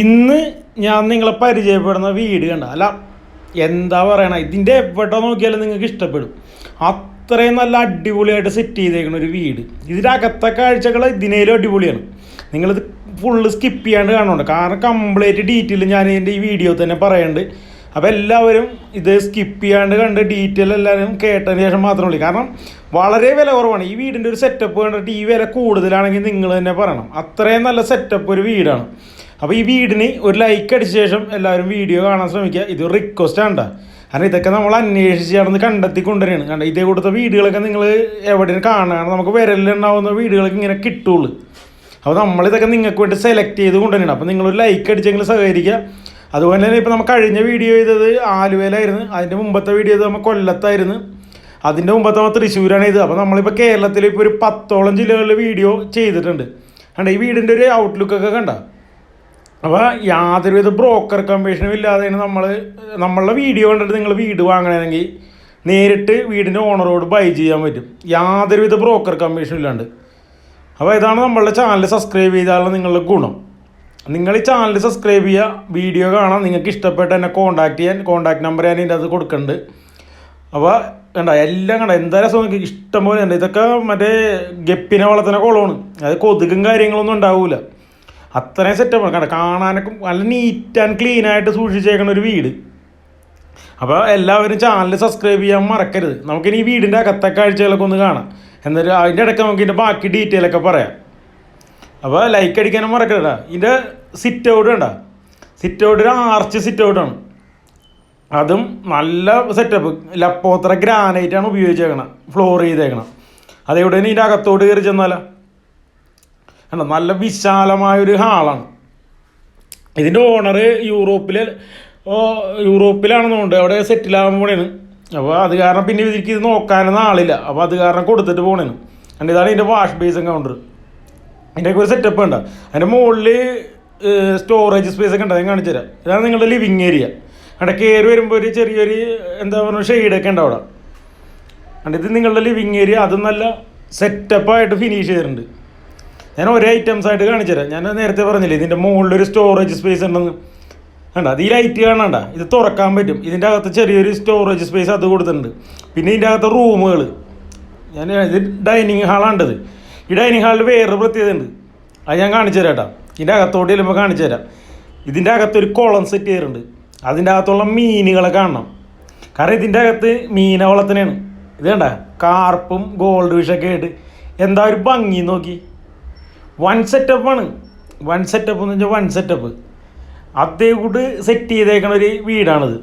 ഇന്ന് ഞാൻ നിങ്ങളെ പരിചയപ്പെടുന്ന വീട് കണ്ട അല്ല എന്താ പറയണ ഇതിന്റെ എവിടെ നോക്കിയാലും നിങ്ങൾക്ക് ഇഷ്ടപ്പെടും. അത്രയും നല്ല അടിപൊളിയായിട്ട് സെറ്റ് ചെയ്തേക്കുന്ന ഒരു വീട്. ഇതിന്റെ അകത്തെ കാഴ്ചകൾ ഇതിനേലും അടിപൊളിയാണ്. നിങ്ങളിത് ഫുള്ള് സ്കിപ്പ് ചെയ്യാണ്ട് കാണുന്നുണ്ട് കാരണം കംപ്ലീറ്റ് ഡീറ്റെയിൽ ഞാൻ ഇതിന്റെ ഈ വീഡിയോ തന്നെ പറയുന്നുണ്ട് അപ്പോൾ എല്ലാവരും ഇത് സ്കിപ്പ് ചെയ്യാണ്ട് കണ്ട് ഡീറ്റെയിൽ എല്ലാവരും കേട്ടതിന് ശേഷം മാത്രമേ ഉള്ളൂ. കാരണം വളരെ വില കുറവാണ്. ഈ വീടിന്റെ ഒരു സെറ്റപ്പ് കണ്ടിട്ട് ഈ വില കൂടുതലാണെങ്കിൽ നിങ്ങൾ തന്നെ പറയണം. അത്രയും നല്ല സെറ്റപ്പ് ഒരു വീടാണ്. അപ്പോൾ ഈ വീടിന് ഒരു ലൈക്ക് അടിച്ച ശേഷം എല്ലാവരും വീഡിയോ കാണാൻ ശ്രമിക്കുക. ഇത് റിക്വസ്റ്റ് ആണ്. കാരണം ഇതൊക്കെ നമ്മൾ അന്വേഷിച്ച് നടന്ന് കണ്ടെത്തി കൊണ്ടുവരികയാണ്. കണ്ട ഇതേ കൊടുത്ത വീടുകളൊക്കെ നിങ്ങൾ എവിടെയും കാണുകയാണ്. നമുക്ക് വിരലിലുണ്ടാവുന്ന വീടുകളൊക്കെ ഇങ്ങനെ കിട്ടുള്ളൂ. അപ്പോൾ നമ്മളിതൊക്കെ നിങ്ങൾക്ക് വേണ്ടി സെലക്ട് ചെയ്ത് കൊണ്ടുവരണം അപ്പോൾ നിങ്ങളൊരു ലൈക്ക് അടിച്ചെങ്കിൽ സഹകരിക്കുക. അതുപോലെ തന്നെ ഇപ്പോൾ നമുക്ക് കഴിഞ്ഞ വീഡിയോ ചെയ്തത് ആലുവയിലായിരുന്നു. അതിന്റെ മുമ്പത്തെ വീഡിയോ ചെയ്തത് നമ്മൾ കൊല്ലത്തായിരുന്നു. അതിന്റെ മുമ്പത്തെ നമ്മൾ തൃശ്ശൂരാണ് ചെയ്തത്. അപ്പോൾ നമ്മളിപ്പോൾ കേരളത്തിൽ ഇപ്പോൾ ഒരു പത്തോളം ജില്ലകളിൽ വീഡിയോ ചെയ്തിട്ടുണ്ട്. കണ്ട? ഈ വീടിന്റെ ഒരു ഔട്ട്ലുക്കൊക്കെ കണ്ട? അപ്പോൾ യാതൊരുവിധ ബ്രോക്കർ കമ്മീഷനും ഇല്ലാതെയാണ് നമ്മൾ നമ്മളുടെ വീഡിയോ കണ്ടിട്ട് നിങ്ങൾ വീട് വാങ്ങണമെങ്കിൽ നേരിട്ട് വീടിന്റെ ഓണറോട് ബൈ ചെയ്യാൻ പറ്റും. യാതൊരുവിധ ബ്രോക്കർ കമ്മീഷനും ഇല്ലാണ്ട്. അപ്പോൾ ഇതാണ് നമ്മളുടെ ചാനൽ സബ്സ്ക്രൈബ് ചെയ്താലുള്ള നിങ്ങളുടെ ഗുണം. നിങ്ങൾ ഈ ചാനൽ സബ്സ്ക്രൈബ് ചെയ്യുക വീഡിയോ കാണാം നിങ്ങൾക്ക് ഇഷ്ടപ്പെട്ട് എന്നെ കോൺടാക്ട് ചെയ്യാൻ കോൺടാക്ട് നമ്പർ ഞാൻ ഇതിന്റെ അത് കൊടുക്കുന്നുണ്ട് അപ്പോൾ കണ്ട എല്ലാം കണ്ട എന്താ രസം നോക്കി ഇഷ്ടം പോലെ ഉണ്ട് ഇതൊക്കെ മറ്റേ ഗപ്പിനെ വളർത്തുന്ന കുളമാണ് അത് കൊതുകും കാര്യങ്ങളൊന്നും ഉണ്ടാവില്ല അത്രയും സെറ്റപ്പ് കണ്ട കാണാനൊക്കെ നല്ല നീറ്റ് ആൻഡ് ക്ലീൻ ആയിട്ട് സൂക്ഷിച്ചേക്കണ ഒരു വീട്. അപ്പോൾ എല്ലാവരും ചാനൽ സബ്സ്ക്രൈബ് ചെയ്യാൻ മറക്കരുത്. നമുക്കിനി ഈ വീടിന്റെ അകത്തെ കാഴ്ചകളൊക്കെ ഒന്ന് കാണാം. എന്നിട്ട് അതിന്റെ ഇടയ്ക്ക് നമുക്ക് ഇതിന്റെ ബാക്കി ഡീറ്റെയിൽ ഒക്കെ പറയാം. അപ്പോൾ ലൈക്ക് അടിക്കാനും മറക്കരുത് ഇതിന്റെ സിറ്റ് ഔട്ട് കണ്ട? സിറ്റ് ഔട്ട് ഒരു ആർച്ച് സിറ്റ് ഔട്ടാണ് അതും നല്ല സെറ്റപ്പ് ലപ്പോത്ര ഗ്രാനൈറ്റ് ആണ് ഉപയോഗിച്ചേക്കണം. ഫ്ലോർ ചെയ്തേക്കണം. അതേവിടെ ഇതിന്റെ അകത്തോട്ട് കയറി ചെന്നാലോ? കണ്ടോ? നല്ല വിശാലമായ ഒരു ഹാളാണ് ഇതിന്റെ ഓണർ യൂറോപ്പിൽ യൂറോപ്പിലാണെന്നുണ്ട്. അവിടെ സെറ്റിലാകാൻ പോണേന് അപ്പോൾ അത് കാരണം പിന്നെ ഇതിലേക്ക് ഇത് നോക്കാനൊന്നും ആളില്ല. അപ്പോൾ അത് കാരണം കൊടുത്തിട്ട് പോണേന് കണ്ട്? ഇതാണ് ഇതിന്റെ വാഷ് ബേസും കൗണ്ടർ ഇതിന്റെയൊക്കെ ഒരു സെറ്റപ്പ് ഉണ്ട്. അതിന്റെ മുകളിൽ സ്റ്റോറേജ് സ്പേസ് ഒക്കെ ഉണ്ട്. ഞാൻ കാണിച്ചു തരാം. ഇതാണ് നിങ്ങളുടെ ലിവിങ് ഏരിയ അവിടെ കയറി വരുമ്പോൾ ഒരു ചെറിയൊരു എന്താ പറയുക ഷെയ്ഡൊക്കെ ഉണ്ട് അവിടെ. ഇത് നിങ്ങളുടെ ലിവിങ് ഏരിയ അതും നല്ല സെറ്റപ്പായിട്ട് ഫിനിഷ് ചെയ്തിട്ടുണ്ട്. ഞാൻ ഒരേ ഐറ്റംസ് ആയിട്ട് കാണിച്ചു തരാം. ഞാൻ നേരത്തെ പറഞ്ഞില്ലേ ഇതിന്റെ ഒരു സ്റ്റോറേജ് സ്പേസ് ഉണ്ടെന്ന്. വേണ്ട അത് ഈ ലൈറ്റ് കാണണ്ട? ഇത് തുറക്കാൻ പറ്റും. ഇതിന്റെ അകത്ത് ചെറിയൊരു സ്റ്റോറേജ് സ്പേസ് അത് കൊടുത്തിട്ടുണ്ട്. പിന്നെ ഇതിന്റെ അകത്ത് റൂമുകൾ ഞാൻ ഇത് ഡൈനിങ് ഹാളാണ്ടത് ഈ ഡൈനിങ് ഹാളിൽ വേറൊരു പ്രത്യേകത ഉണ്ട്. അത് ഞാൻ കാണിച്ചു തരാം കേട്ടോ. ഇതിന്റെ അകത്തോട്ട് ചെല്ലുമ്പോൾ കാണിച്ചു തരാം. ഇതിന്റെ അകത്തൊരു കുളം സെറ്റ് ചെയ്തിട്ടുണ്ട്. അതിന്റെ അകത്തുള്ള മീനുകളെ കാണണം. കാരണം ഇതിന്റെ അകത്ത് മീനവളത്തിനാണ് ഇത് കണ്ട കാർപ്പും ഗോൾഡ് ഫിഷൊക്കെ ആയിട്ട് എന്താ ഒരു ഭംഗി നോക്കി. വൺ സെറ്റപ്പാണ് വൺ സെറ്റപ്പ് എന്ന് വെച്ചാൽ വൺ സെറ്റപ്പ് അതേ കൂട്ട് സെറ്റ് ചെയ്തേക്കണ ഒരു വീടാണിത്.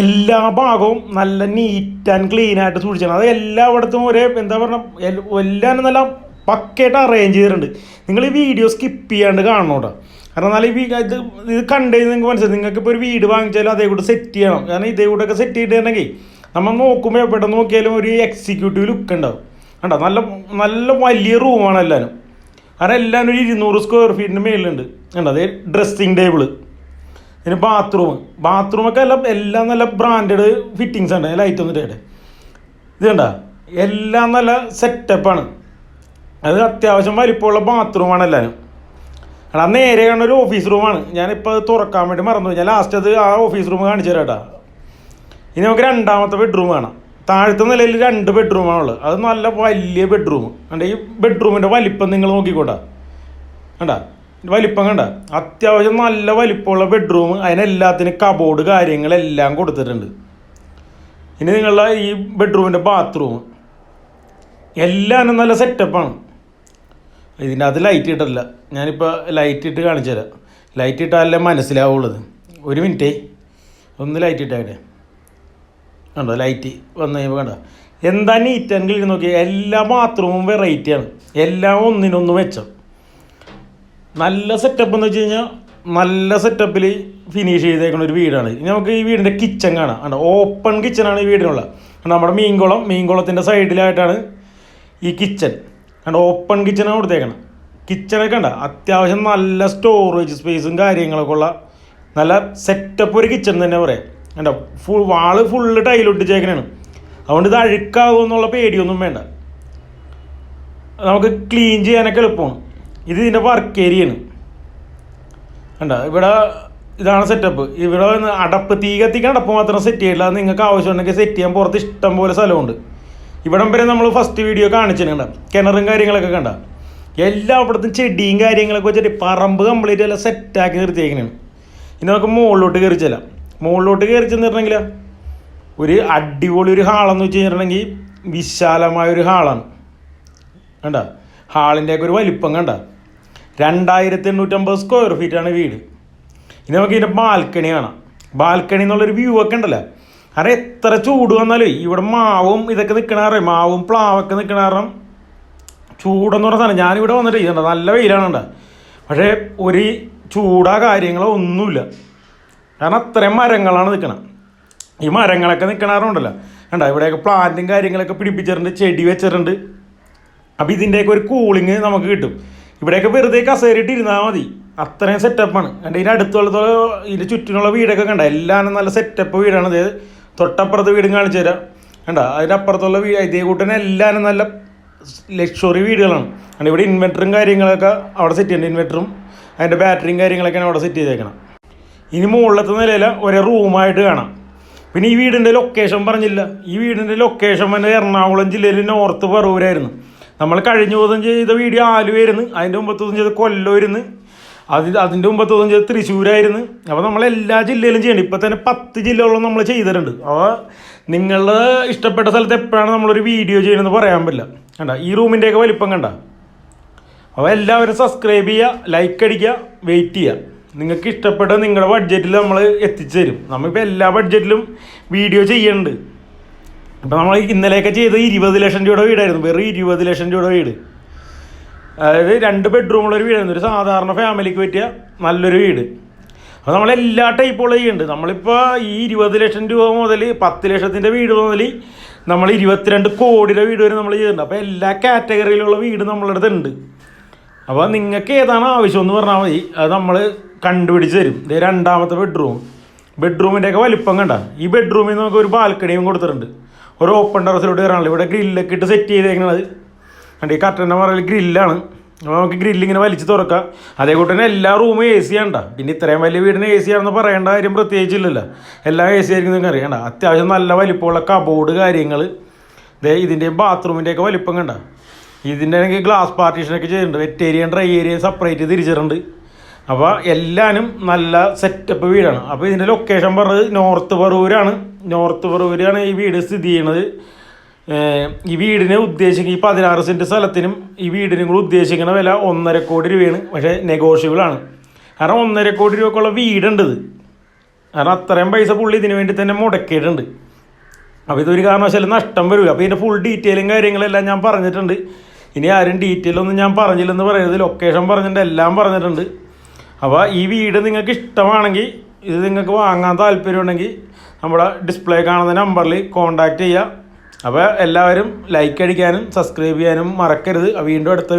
എല്ലാ ഭാഗവും നല്ല നീറ്റ് ആൻഡ് ക്ലീൻ ആയിട്ട് സൂക്ഷിച്ചാണ് അത് എല്ലായിടത്തും ഒരേ എന്താ പറയുക എല്ലാം നല്ല പക്കയായിട്ട് അറേഞ്ച് ചെയ്തിട്ടുണ്ട്. നിങ്ങൾ ഈ വീഡിയോ സ്കിപ്പ് ചെയ്യാണ്ട് കാണണം കേട്ടോ കാരണം എന്നാൽ ഈ ഇത് ഇത് കണ്ടു നിങ്ങൾക്ക് മനസ്സിലായി നിങ്ങൾക്ക് ഇപ്പോൾ ഒരു വീട് വാങ്ങിച്ചാലും അതേ കൂടെ സെറ്റ് ചെയ്യണം. കാരണം ഇതേ കൂടെ ഒക്കെ സെറ്റ് ചെയ്തിട്ടുണ്ടെങ്കിൽ നമ്മൾ നോക്കുമ്പോൾ എവിടെ നോക്കിയാലും ഒരു എക്സിക്യൂട്ടീവ് ലുക്ക് ഉണ്ടാവും. കണ്ടോ? നല്ല നല്ല വലിയ റൂമാണ് എല്ലാവരും. കാരണം എല്ലാം ഒരു ഇരുന്നൂറ് സ്ക്വയർ ഫീറ്റിന് മേലുണ്ട് കണ്ടോ? അതേ ഡ്രസ്സിങ് ടേബിൾ പിന്നെ ബാത്റൂം ബാത്റൂമൊക്കെ എല്ലാം എല്ലാം നല്ല ബ്രാൻഡഡ് ഫിറ്റിങ്സ് ഉണ്ട് ലൈറ്റ് ഒന്നും ഇടേ ഇത് കണ്ട? എല്ലാം നല്ല സെറ്റപ്പാണ് അത് അത്യാവശ്യം വലിപ്പമുള്ള ബാത്റൂമാണ് എല്ലാവരും. എടാ നേരെ കാണുന്ന ഒരു ഓഫീസ് റൂമാണ് ഞാനിപ്പോൾ അത് തുറക്കാൻ വേണ്ടി മറന്നു ഞാൻ ലാസ്റ്റ് അത് ആ ഓഫീസ് റൂം കാണിച്ചു തരാം കേട്ടോ. ഇനി നമുക്ക് രണ്ടാമത്തെ ബെഡ്റൂം കാണാം. താഴത്തെ നിലയിൽ രണ്ട് ബെഡ്റൂമാണുള്ളത് അത് നല്ല വലിയ ബെഡ്റൂം കണ്ട? ഈ ബെഡ്റൂമിന്റെ വലിപ്പം നിങ്ങൾ നോക്കിക്കോട്ടാ. കണ്ട? വലിപ്പം കണ്ട? അത്യാവശ്യം നല്ല വലിപ്പമുള്ള ബെഡ്റൂം അതിനെല്ലാത്തിനും കബോർഡ് കാര്യങ്ങളെല്ലാം കൊടുത്തിട്ടുണ്ട്. ഇനി നിങ്ങളുടെ ഈ ബെഡ്റൂമിന്റെ ബാത്റൂം എല്ലാം നല്ല സെറ്റപ്പാണ് ഇതിന്റെ അത് ലൈറ്റ് ഇട്ടില്ല ഞാനിപ്പോൾ ലൈറ്റ് ഇട്ട് കാണിച്ചു തരാം ലൈറ്റ് ഇട്ടാലല്ലേ മനസ്സിലാവുള്ളത്. ഒരു മിനിറ്റേ ഒന്ന് ലൈറ്റ് ഇട്ടാകട്ടെ കണ്ടോ? ലൈറ്റ് വന്നു കഴിയുമ്പോൾ കണ്ടോ? എന്താ നീറ്റ് ആൻഡ് ക്ലീൻ നോക്കി എല്ലാ ബാത്റൂമും വെറൈറ്റിയാണ് എല്ലാം ഒന്നിനൊന്ന് മെച്ചം. നല്ല സെറ്റപ്പ് എന്ന് വെച്ച് കഴിഞ്ഞാൽ നല്ല സെറ്റപ്പിൽ ഫിനിഷ് ചെയ്തേക്കുന്ന ഒരു വീടാണ്. ഇനി നമുക്ക് ഈ വീടിന്റെ കിച്ചൺ കാണാം. കണ്ടോ? ഓപ്പൺ കിച്ചണാണ് ഈ വീടിനുള്ള നമ്മുടെ മീൻകുളം മീൻകുളത്തിന്റെ സൈഡിലായിട്ടാണ് ഈ കിച്ചൺ കണ്ടോ? ഓപ്പൺ കിച്ചണാണ് കൊടുത്തേക്കണം. കിച്ചണൊക്കെ കണ്ട? അത്യാവശ്യം നല്ല സ്റ്റോറേജ് സ്പേസും കാര്യങ്ങളൊക്കെ ഉള്ള നല്ല സെറ്റപ്പ് ഒരു കിച്ചൺ തന്നെ പറയാം. കണ്ടോ ഫുൾ വാൾ ഫുള്ള് ടൈലൊട്ടിച്ചേക്കണാണ് അതുകൊണ്ട് ഇത് അഴുക്കാവും എന്നുള്ള പേടിയൊന്നും വേണ്ട. നമുക്ക് ക്ലീൻ ചെയ്യാനൊക്കെ എളുപ്പമാണ്. ഇത് ഇതിന്റെ വർക്ക് ഏരിയയാണ് കണ്ട ഇവിടെ ഇതാണ് സെറ്റപ്പ് ഇവിടെ അടപ്പ് തീ കത്തിക്കാൻ അടപ്പ് മാത്രം സെറ്റ് ചെയ്യില്ല നിങ്ങൾക്ക് ആവശ്യമുണ്ടെങ്കിൽ സെറ്റ് ചെയ്യാൻ പുറത്ത് ഇഷ്ടം പോലെ സ്ഥലമുണ്ട്. ഇവിടം വരെ നമ്മൾ ഫസ്റ്റ് വീഡിയോ കാണിച്ചിട്ടുണ്ട് കിണറും കാര്യങ്ങളൊക്കെ കണ്ട? എല്ലാ അവിടുത്തെ ചെടിയും കാര്യങ്ങളൊക്കെ വെച്ചിട്ട് പറമ്പ് കംപ്ലീറ്റ് എല്ലാം സെറ്റാക്കി നിർത്തിയേക്കണാണ്. ഇനി നമുക്ക് മുകളിലോട്ട് കയറി ചെല്ലാം. മുകളിലോട്ട് കയറി ചെന്നിട്ടുണ്ടെങ്കിൽ ഒരു അടിപൊളി ഒരു ഹാളെന്ന് വെച്ച് കഴിഞ്ഞിട്ടുണ്ടെങ്കിൽ വിശാലമായ ഒരു ഹാളാണ്. കണ്ട? ഹാളിന്റെയൊക്കെ ഒരു വലിപ്പം കണ്ട? രണ്ടായിരത്തി എണ്ണൂറ്റമ്പത് സ്ക്വയർ ഫീറ്റാണ് വീട്. ഇനി നമുക്ക് ഇതിന്റെ ബാൽക്കണി കാണാം. ബാൽക്കണി എന്നുള്ളൊരു വ്യൂ ഒക്കെ ഉണ്ടല്ലോ? കാരണം എത്ര ചൂട് വന്നാലേ ഇവിടെ മാവും ഇതൊക്കെ നിൽക്കണ മാവും പ്ലാവൊക്കെ നിൽക്കണ കാരണം ചൂടെന്ന് പറഞ്ഞ സാധനം ഞാനിവിടെ വന്നിട്ട് ഇതുണ്ട്. നല്ല വെയിലാണ് പക്ഷേ ഒരു ചൂടാ കാര്യങ്ങളോ ഒന്നുമില്ല. കാരണം അത്രയും മരങ്ങളാണ് നിൽക്കണം ഈ മരങ്ങളൊക്കെ നിൽക്കണാറുണ്ടല്ലോ കണ്ടോ ഇവിടെയൊക്കെ പ്ലാന്റും കാര്യങ്ങളൊക്കെ പിടിപ്പിച്ചിട്ടുണ്ട് ചെടി വെച്ചിട്ടുണ്ട്. അപ്പോൾ ഇതിന്റെയൊക്കെ ഒരു കൂളിങ് നമുക്ക് കിട്ടും. ഇവിടെയൊക്കെ വെറുതെ കസേരയിട്ട് ഇരുന്നാൽ മതി. അത്രയും സെറ്റപ്പാണ് കണ്ട ഇതിന്റെ അടുത്തുള്ള ഇതിന്റെ ചുറ്റിനുള്ള വീടൊക്കെ കണ്ട എല്ലാം നല്ല സെറ്റപ്പ് വീടാണ് അതായത് തൊട്ടപ്പുറത്ത് വീടും കാണിച്ചു തരാം. കണ്ട അതിന്റെ അപ്പുറത്തുള്ള വീട് ഇതേ കൂട്ടനെ എല്ലാവരും നല്ല ലക്ഷറി വീടുകളാണ്. കണ്ട ഇവിടെ ഇൻവെർട്ടറും കാര്യങ്ങളൊക്കെ അവിടെ സെറ്റ് ചെയ്യുന്നുണ്ട് ഇൻവെർട്ടറും അതിന്റെ ബാറ്ററിയും കാര്യങ്ങളൊക്കെയാണ് അവിടെ സെറ്റ് ചെയ്തേക്കണം. ഇനി മുകളിലത്തെ നിലയിൽ ഒരേ റൂമായിട്ട് കാണാം. പിന്നെ ഈ വീടിന്റെ ലൊക്കേഷൻ പറഞ്ഞില്ല. ഈ വീടിന്റെ ലൊക്കേഷൻ വന്നെ എറണാകുളം ജില്ലയിൽ നോർത്ത് പറവൂരായിരുന്നു. നമ്മൾ കഴിഞ്ഞ ദിവസം ചെയ്ത വീഡിയോ ആലുവായിരുന്നു അതിന്റെ മുമ്പത്തെ ദിവസം ചെയ്ത കൊല്ലമായിരുന്നു അതിന് അതിന്റെ മുമ്പത്തെ ദിവസം ചെയ്ത തൃശ്ശൂരായിരുന്നു. അപ്പോൾ നമ്മൾ എല്ലാ ജില്ലയിലും ചെയ്യണം. ഇപ്പം തന്നെ പത്ത് ജില്ലകളും നമ്മൾ ചെയ്തിട്ടുണ്ട്. അപ്പോൾ നിങ്ങളുടെ ഇഷ്ടപ്പെട്ട സ്ഥലത്ത് എപ്പോഴാണ് നമ്മളൊരു വീഡിയോ ചെയ്യണമെന്ന് പറയാൻ പറ്റില്ല. കണ്ട ഈ റൂമിന്റെയൊക്കെ വലിപ്പം കണ്ട. അപ്പോൾ എല്ലാവരും സബ്സ്ക്രൈബ് ചെയ്യുക ലൈക്ക് അടിക്കുക വെയിറ്റ് ചെയ്യുക. നിങ്ങൾക്ക് ഇഷ്ടപ്പെട്ട നിങ്ങളുടെ ബഡ്ജറ്റിൽ നമ്മൾ എത്തിച്ചു തരും. നമ്മളിപ്പോൾ എല്ലാ ബഡ്ജറ്റിലും വീഡിയോ ചെയ്യുന്നുണ്ട് ഇപ്പം നമ്മൾ ഇന്നലെയൊക്കെ ചെയ്തത് ഇരുപത് ലക്ഷം രൂപയുടെ വീടായിരുന്നു. വെറും ഇരുപത് ലക്ഷം രൂപയുടെ വീട്. അതായത് രണ്ട് ബെഡ്റൂമുള്ള ഒരു വീടായിരുന്നു. ഒരു സാധാരണ ഫാമിലിക്ക് പറ്റിയ നല്ലൊരു വീട്. അപ്പോൾ നമ്മൾ എല്ലാ ടൈപ്പുള്ള ചെയ്യുന്നുണ്ട് നമ്മളിപ്പോൾ ഈ ഇരുപത് ലക്ഷം രൂപ മുതൽ പത്ത് ലക്ഷത്തിന്റെ വീട് മുതൽ നമ്മൾ ഇരുപത്തിരണ്ട് കോടിയുടെ വീട് വരെ നമ്മൾ ചെയ്തിട്ടുണ്ട്. അപ്പോൾ എല്ലാ കാറ്റഗറിയിലുള്ള വീട് നമ്മളുടെ അടുത്ത് ഉണ്ട് അപ്പോൾ നിങ്ങൾക്ക് ഏതാണ് ആവശ്യം എന്ന് പറഞ്ഞാൽ മതി. അത് നമ്മൾ കണ്ടുപിടിച്ച് തരും. ഇത് രണ്ടാമത്തെ ബെഡ്റൂം ബെഡ്റൂമിന്റെയൊക്കെ വലിപ്പം കണ്ട? ഈ ബെഡ്റൂമിൽ നിന്ന് നമുക്ക് ഒരു ബാൽക്കണിയും കൊടുത്തിട്ടുണ്ട്. ഒരു ഓപ്പൺ ടെറസിലോട്ട് കയറാണല്ലോ ഇവിടെ ഗ്രില്ലൊക്കെ ഇട്ട് സെറ്റ് ചെയ്തേക്കണത് കണ്ടി? ഈ കട്ടന്റെ മറയിൽ ഗ്രില്ലാണ് അപ്പോൾ നമുക്ക് ഗ്രില്ലിങ്ങനെ വലിച്ച് തുറക്കാം. അതേ കൂട്ടി തന്നെ എല്ലാ റൂമും എ സി ആണ്ട പിന്നെ ഇത്രയും വലിയ വീടിന് എ സി ആണെന്ന് പറയേണ്ട കാര്യം പ്രത്യേകിച്ചില്ലല്ലോ. എല്ലാ എ സി ആയിരിക്കും നിങ്ങൾക്ക് അറിയണ്ട അത്യാവശ്യം നല്ല വലിപ്പമുള്ള കബോർഡ് കാര്യങ്ങൾ ഇതേ ഇതിന്റെ ബാത്റൂമിന്റെയൊക്കെ വലിപ്പം കണ്ട? ഇതിന്റെ ആണെങ്കിൽ ഗ്ലാസ് പാർട്ടീഷനൊക്കെ ചെയ്തിട്ടുണ്ട്. വെറ്റേരിയൻ ഡ്രൈ ഏരിയ സെപ്പറേറ്റ് തിരിച്ചിട്ടുണ്ട്. അപ്പോൾ എല്ലാനും നല്ല സെറ്റപ്പ് വീടാണ്. അപ്പോൾ ഇതിന്റെ ലൊക്കേഷൻ പറഞ്ഞത് നോർത്ത് പറവൂരാണ് നോർത്ത് പറവൂരാണ് ഈ വീട് സ്ഥിതി ചെയ്യുന്നത് ഈ വീടിനെ ഉദ്ദേശിക്കുന്ന ഈ പതിനാറ് സെന്റ് സ്ഥലത്തിനും ഈ വീടിനും കൂടെ ഉദ്ദേശിക്കുന്ന വില ഒന്നര കോടി രൂപയാണ്. പക്ഷേ നെഗോഷ്യബിൾ ആണ്. കാരണം ഒന്നര കോടി രൂപക്കുള്ള വീടുണ്ട് ഇത്. കാരണം അത്രയും പൈസ പുള്ളി ഇതിന് വേണ്ടി തന്നെ മുടക്കിയിട്ടുണ്ട്. അപ്പോൾ ഇതൊരു കാരണവശാലും നഷ്ടം വരിക അപ്പോൾ ഇതിന്റെ ഫുൾ ഡീറ്റെയിലും കാര്യങ്ങളെല്ലാം ഞാൻ പറഞ്ഞിട്ടുണ്ട്. ഇനി ആരും ഡീറ്റെയിൽ ഒന്നും ഞാൻ പറഞ്ഞില്ലെന്ന് പറയരുത്. ലൊക്കേഷൻ പറഞ്ഞിട്ടുണ്ട്. എല്ലാം പറഞ്ഞിട്ടുണ്ട്. അപ്പോൾ ഈ വീട് നിങ്ങൾക്ക് ഇഷ്ടമാണെങ്കിൽ ഇത് നിങ്ങൾക്ക് വാങ്ങാൻ താല്പര്യമുണ്ടെങ്കിൽ നമ്മുടെ ഡിസ്പ്ലേ കാണുന്ന നമ്പറിൽ കോൺടാക്റ്റ് ചെയ്യുക അപ്പോൾ എല്ലാവരും ലൈക്ക് അടിക്കാനും സബ്സ്ക്രൈബ് ചെയ്യാനും മറക്കരുത്. വീണ്ടും അടുത്ത